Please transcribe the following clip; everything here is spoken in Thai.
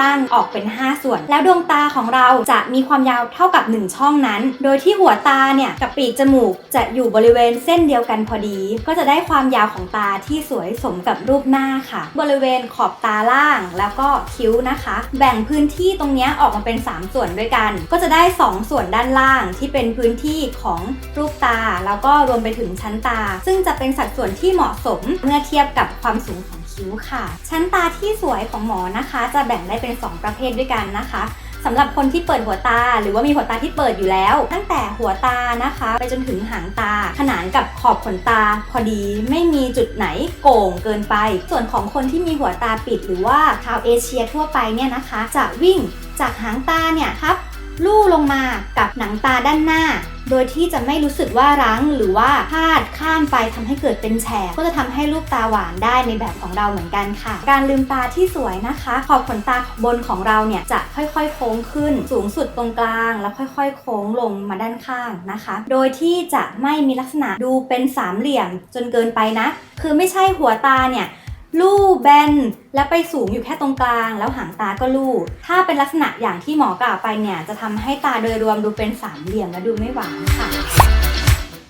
ตั้งออกเป็น 5 ส่วน แล้วดวงตาของเราจะมีความยาวเท่ากับ 1 ช่องนั้น โดยที่หัวตาเนี่ยกับปีกจมูกจะอยู่บริเวณเส้นเดียวกันพอดี ก็จะได้ความยาวของตาที่สวยสมกับรูปหน้าค่ะ บริเวณขอบตาล่างแล้วก็คิ้วนะคะ แบ่งพื้นที่ตรงนี้ออกมาเป็น 3 ส่วนด้วยกัน ก็จะได้ 2 ส่วนด้านล่างที่เป็นพื้นที่ของรูปตา แล้วก็รวมไปถึงชั้นตา ซึ่งจะเป็นสัดส่วนที่เหมาะสมเมื่อเทียบกับความสูงของคิ้วค่ะ ชั้นตาที่สวยของหมอนะคะ จะแบ่งได้เป็น2 ประเภทด้วยกันนะคะสำหรับคนที่เปิดหัวตา หรือว่ามีหัวตาที่เปิดอยู่แล้ว ตั้งแต่หัวตานะคะ ไปจนถึงหางตา ขนานกับขอบขนตา พอดีไม่มีจุดไหนโก่งเกินไป ส่วนของคนที่มีหัวตาปิด หรือว่าชาวเอเชียทั่วไปเนี่ยนะคะ จะวิ่งจากหางตาเนี่ยทับลู่ลงมากับหนังตาด้านหน้า โดยที่จะไม่รู้สึกว่ารั้งหรือว่าพลาดข้ามไปทำให้เกิดเป็นแฉกก็จะทำให้ลูกตาหวานได้ในแบบของเราเหมือนกันค่ะ การลืมตาที่สวยนะคะ ขอบขนตาบนของเราเนี่ยจะค่อยๆ โค้งขึ้น สูงสุดตรงกลาง แล้วค่อยๆ โค้งลงมาด้านข้างนะคะ โดยที่จะไม่มีลักษณะดูเป็นสามเหลี่ยมจนเกินไปนะ คือไม่ใช่หัวตาเนี่ย ลู่แบนและไปสูงอยู่แค่ตรงกลาง แล้วหางตาก็ลู่ ถ้าเป็นลักษณะอย่างที่หมอกล่าวไปเนี่ย จะทำให้ตาโดยรวมดูเป็นสามเหลี่ยมและดูไม่หวานค่ะ